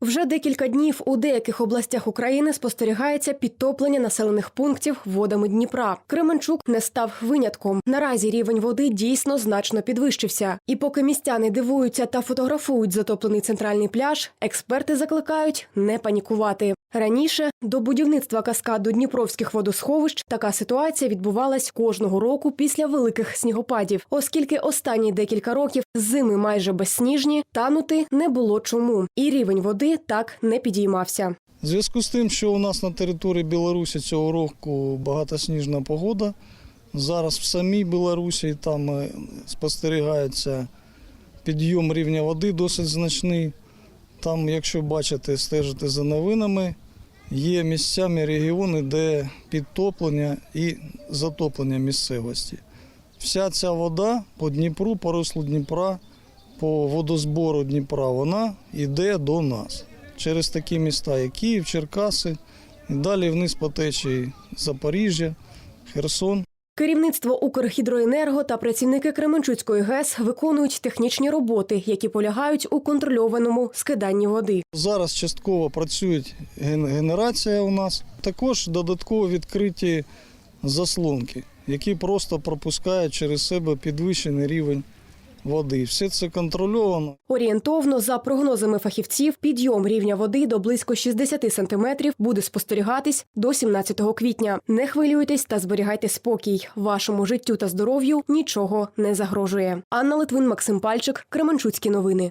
Вже декілька днів у деяких областях України спостерігається підтоплення населених пунктів водами Дніпра. Кременчук не став винятком. Наразі рівень води дійсно значно підвищився. І поки містяни дивуються та фотографують затоплений центральний пляж, експерти закликають не панікувати. Раніше до будівництва каскаду Дніпровських водосховищ така ситуація відбувалась кожного року після великих снігопадів, оскільки останні декілька років зими майже безсніжні, танути не було чому, і рівень води так не підіймався. В зв'язку з тим, що у нас на території Білорусі цього року багатосніжна погода, зараз в самій Білорусі там е, спостерігається підйом рівня води досить значний. Там, якщо бачите, стежите за новинами, є місцями регіони, де підтоплення і затоплення місцевості. Вся ця вода по Дніпру, по руслу Дніпра, по водозбору Дніпра, вона йде до нас через такі міста, як Київ, Черкаси, і далі вниз по течії Запоріжжя, Херсон. Керівництво Укргідроенерго та працівники Кременчуцької ГЕС виконують технічні роботи, які полягають у контрольованому скиданні води. Зараз частково працює ген- генерація у нас. Також додатково відкриті заслонки, які просто пропускають через себе підвищений рівень води. Все це контрольовано. Орієнтовно, за прогнозами фахівців, підйом рівня води до близько 60 сантиметрів буде спостерігатись до 17 квітня. Не хвилюйтесь та зберігайте спокій. Вашому життю та здоров'ю нічого не загрожує. Анна Литвин, Максим Пальчик, Кременчуцькі новини.